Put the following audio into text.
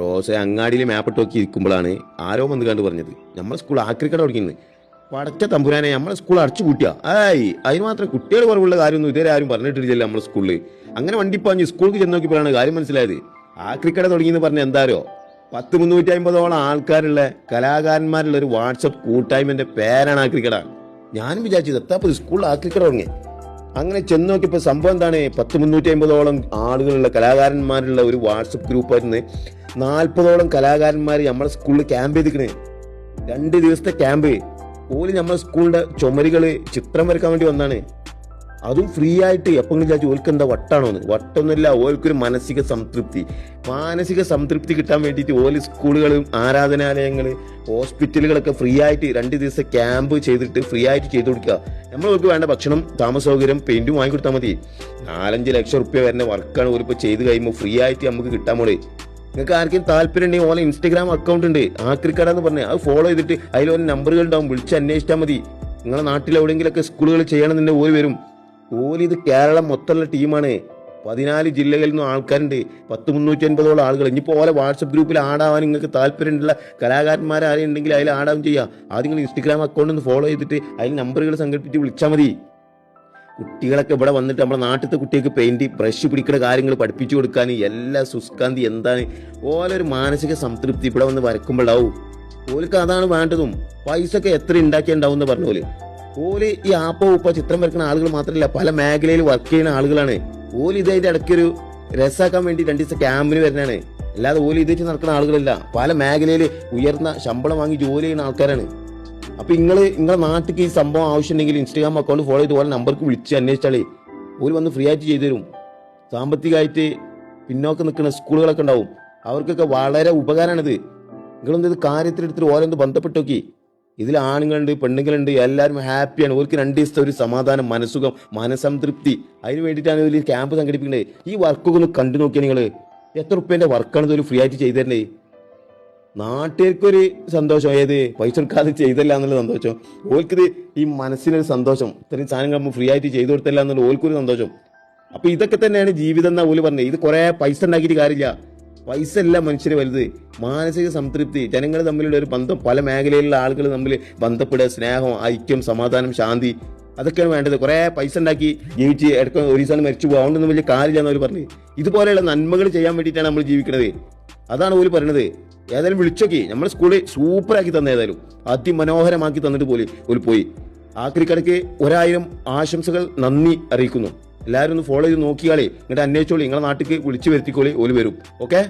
റോസ അങ്ങാടിയിൽ മാപ്പിട്ട് നോക്കി ഇരിക്കുമ്പോഴാണ് ആരോ വന്ന് കണ്ട് പറഞ്ഞത്. നമ്മളെ സ്കൂൾ ആക്രിക്കട പഠിക്കുന്നത് പടച്ച തമ്പുരാനെ നമ്മളെ സ്കൂൾ അടച്ചു പൂട്ടിയ. ആയി അതിന് മാത്രം കുട്ടികൾ കുറവുള്ള കാര്യമൊന്നും ഇതുവരെ ആരും പറഞ്ഞിട്ടില്ല നമ്മളെ സ്കൂളിൽ അങ്ങനെ വണ്ടി പാഞ്ഞ് സ്കൂളിൽ ചെന്ന് നോക്കിയപ്പോഴാണ് കാര്യം മനസ്സിലായത്. ആ ക്രിക്കറ്റ് തുടങ്ങിയെന്ന് പറഞ്ഞ എന്താരോ പത്ത് മുന്നൂറ്റി അമ്പതോളം ആൾക്കാരുള്ള കലാകാരന്മാരുള്ള ഒരു വാട്സപ്പ് കൂട്ടായ്മന്റെ പേരാണ് ആ ആക്രിക്കട ഞാനും വിചാരിച്ചത് എത്താപ്പത് സ്കൂളിൽ ആ ക്രിക്കറ്റ് തുടങ്ങി അങ്ങനെ ചെന്ന് നോക്കിയപ്പോൾ സംഭവം എന്താണ്? പത്ത് മുന്നൂറ്റി അമ്പതോളം ആളുകളുള്ള കലാകാരന്മാരുള്ള ഒരു വാട്സപ്പ് ഗ്രൂപ്പായിരുന്നു നാൽപ്പതോളം കലാകാരന്മാർ നമ്മളെ സ്കൂളിൽ ക്യാമ്പ് ചെയ്തിരിക്കണേ. രണ്ട് ദിവസത്തെ ക്യാമ്പ് ഓൽ നമ്മളെ സ്കൂളിന്റെ ചുമരുകൾ ചിത്രം വരക്കാൻ വേണ്ടി വന്നാണ്. അതും ഫ്രീ ആയിട്ട് എപ്പോഴും ചാച്ചു ഓൽക്ക് എന്താ വട്ടാണോന്ന് വട്ടൊന്നുമില്ല ഓൽക്കൊരു മാനസിക സംതൃപ്തി. മാനസിക സംതൃപ്തി കിട്ടാൻ വേണ്ടിയിട്ട് ഓൽ സ്കൂളുകളും ആരാധനാലയങ്ങൾ ഹോസ്പിറ്റലുകളൊക്കെ ഫ്രീ ആയിട്ട് രണ്ട് ദിവസം ക്യാമ്പ് ചെയ്തിട്ട് ഫ്രീ ആയിട്ട് ചെയ്തു കൊടുക്കുക. നമ്മൾ ഓൾക്ക് വേണ്ട ഭക്ഷണം താമസ സൗകര്യം പെയിന്റും വാങ്ങി കൊടുത്താൽ മതി. നാലഞ്ച് ലക്ഷം റുപ്യ വരുന്ന വർക്കാണ് ഓലിപ്പോൾ ചെയ്ത് കഴിയുമ്പോൾ ഫ്രീ ആയിട്ട് നമുക്ക് കിട്ടാൻ മോളെ നിങ്ങൾക്ക് ആർക്കും താല്പര്യം ഉണ്ടെങ്കിൽ ഓലെ ഇൻസ്റ്റഗ്രാം അക്കൗണ്ട് ഉണ്ട്. ആക്രിക്കട എന്ന് പറഞ്ഞ്. അത് ഫോളോ ചെയ്തിട്ട് അതിൽ ഓരോ നമ്പറുകൾ ഉണ്ടാവും വിളിച്ച് അന്വേഷിച്ചാൽ മതി. നിങ്ങളെ നാട്ടിൽ എവിടെയെങ്കിലൊക്കെ സ്കൂളുകൾ ചെയ്യണമെന്നുണ്ടെങ്കിൽ ഓര് വരും. ഓൽ ഇത് കേരളം മൊത്തമുള്ള ടീമാണ് പതിനാല് ജില്ലകളിൽ നിന്നും ആൾക്കാരുണ്ട്. പത്ത് മുന്നൂറ്റി അൻപതോളം ആളുകൾ ഇനിയിപ്പോൾ ഓലെ വാട്സപ്പ് ഗ്രൂപ്പിൽ ആടാവാൻ നിങ്ങൾക്ക് താല്പര്യമുള്ള കലാകാരന്മാർ ആരെയും ഉണ്ടെങ്കിൽ അതിൽ ആടാവും ചെയ്യാം. ആദ്യം നിങ്ങൾ ഇൻസ്റ്റഗ്രാം അക്കൗണ്ട് ഒന്ന് ഫോളോ ചെയ്തിട്ട് അതിൽ നമ്പറുകൾ സംഘടിപ്പിച്ച് വിളിച്ചാൽ മതി. കുട്ടികളൊക്കെ ഇവിടെ വന്നിട്ട് നമ്മുടെ നാട്ടിലത്തെ കുട്ടികൾക്ക് പെയിന്റ് ബ്രഷ് പിടിക്കുന്ന കാര്യങ്ങൾ പഠിപ്പിച്ചു കൊടുക്കാൻ എല്ലാ സുസ്കാന്തി എന്താണ്? ഓലൊരു മാനസിക സംതൃപ്തി ഇവിടെ വന്ന് വരക്കുമ്പോഴാവും ഓലിക്ക് അതാണ് വേണ്ടതും. പൈസ ഒക്കെ എത്ര ഉണ്ടാക്കിയുണ്ടാവും എന്ന് പറഞ്ഞ പോലെ ഓൽ ഈ ആപ്പോ ഉപ്പ ചിത്രം വരക്കുന്ന ആളുകൾ മാത്രമല്ല പല മേഖലയിൽ വർക്ക് ചെയ്യുന്ന ആളുകളാണ്. ഓൽ ഇതായിട്ട് ഇടയ്ക്കൊരു രസാക്കാൻ വേണ്ടി രണ്ട് ദിവസം ക്യാമ്പിന് വരുന്നതാണ്. അല്ലാതെ ഓൽ വെച്ച് നടക്കുന്ന ആളുകളല്ല. പല മേഖലയിൽ ഉയർന്ന ശമ്പളം വാങ്ങി ജോലി ചെയ്യുന്ന ആൾക്കാരാണ്. അപ്പൊ നിങ്ങൾ നിങ്ങളെ നാട്ടിലേക്ക് ഈ സംഭവം ആവശ്യമുണ്ടെങ്കിൽ ഇൻസ്റ്റാഗ്രാം അക്കൗണ്ട് ഫോളോ ചെയ്ത് പോലെ നമ്പർക്ക് വിളിച്ച് അന്വേഷിച്ചാലേ ഓര് വന്ന് ഫ്രീ ആയിട്ട് ചെയ്തു തരും. സാമ്പത്തികമായിട്ട് പിന്നോക്കം നിൽക്കുന്ന സ്കൂളുകളൊക്കെ ഉണ്ടാവും. അവർക്കൊക്കെ വളരെ ഉപകാരമാണിത്. നിങ്ങളൊന്നും ഇത് കാര്യത്തിലെടുത്തിട്ട് ഓരോന്ന് ബന്ധപ്പെട്ട് നോക്കി. ഇതിൽ ആണുങ്ങളുണ്ട് പെണ്ണുങ്ങളുണ്ട് എല്ലാവരും ഹാപ്പിയാണ് ഓർക്ക് രണ്ട് ദിവസത്തെ ഒരു സമാധാനം മനസ്സുഖം മനസംതൃപ്തി അതിന് വേണ്ടിയിട്ടാണ് ഇതിൽ ക്യാമ്പ് സംഘടിപ്പിക്കുന്നത്. ഈ വർക്കൊക്കെ ഒന്ന് കണ്ടു നോക്കിയാൽ നിങ്ങൾ എത്ര റുപ്യന്റെ വർക്കാണ് ഇതൊരു ഫ്രീ ആയിട്ട് ചെയ്തു തരുന്നത്? നാട്ടുകാർക്കൊരു സന്തോഷം ഏത് പൈസ കൊടുക്കാതെ ചെയ്തല്ല എന്നുള്ള സന്തോഷം. ഓൽക്കിത് ഈ മനസ്സിനൊരു സന്തോഷം. ഇത്രയും സാധനങ്ങൾ നമ്മൾ ഫ്രീ ആയിട്ട് ചെയ്തു കൊടുത്തല്ല എന്നുള്ള ഓൽക്കൊരു സന്തോഷം. അപ്പൊ ഇതൊക്കെ തന്നെയാണ് ജീവിതം എന്നാ ഓൽ പറഞ്ഞത്. ഇത് കുറെ പൈസ ഉണ്ടാക്കിയിട്ട് കാര്യമില്ല. പൈസ അല്ല മനുഷ്യന് വലുത്. മാനസിക സംതൃപ്തി ജനങ്ങൾ തമ്മിലുള്ള ഒരു ബന്ധം പല മേഖലയിലുള്ള ആളുകൾ തമ്മിൽ ബന്ധപ്പെടുക സ്നേഹം ഐക്യം സമാധാനം ശാന്തി അതൊക്കെയാണ് വേണ്ടത്. കുറെ പൈസ ഉണ്ടാക്കി ജീവിച്ച് ഇടയ്ക്ക് ഒരു ദിവസം മരിച്ചു പോകും അതുകൊണ്ടൊന്നും വലിയ കാര്യമില്ല അവർ പറഞ്ഞു. ഇതുപോലെയുള്ള നന്മകൾ ചെയ്യാൻ വേണ്ടിയിട്ടാണ് നമ്മൾ ജീവിക്കുന്നത് അതാണ് ഓൽ പറയുന്നത് ഏതായാലും വിളിച്ചോക്കി. നമ്മൾ സ്കൂളിൽ സൂപ്പറാക്കി തന്നെ ഏതായാലും. അതിമനോഹരമാക്കി തന്നിട്ട് പോലെ ഒരു പോയി. ആക്രിക്കടയ്ക്ക് ഒരായിരം ആശംസകൾ നന്ദി അറിയിക്കുന്നു. എല്ലാവരും ഒന്ന് ഫോളോ ചെയ്ത് നോക്കിയാളേ എന്നിട്ട് അന്വേഷിച്ചോളി. നിങ്ങളെ നാട്ടിലേക്ക് വിളിച്ചു വരുത്തിക്കോളി. ഓൽ വരും. ഓക്കെ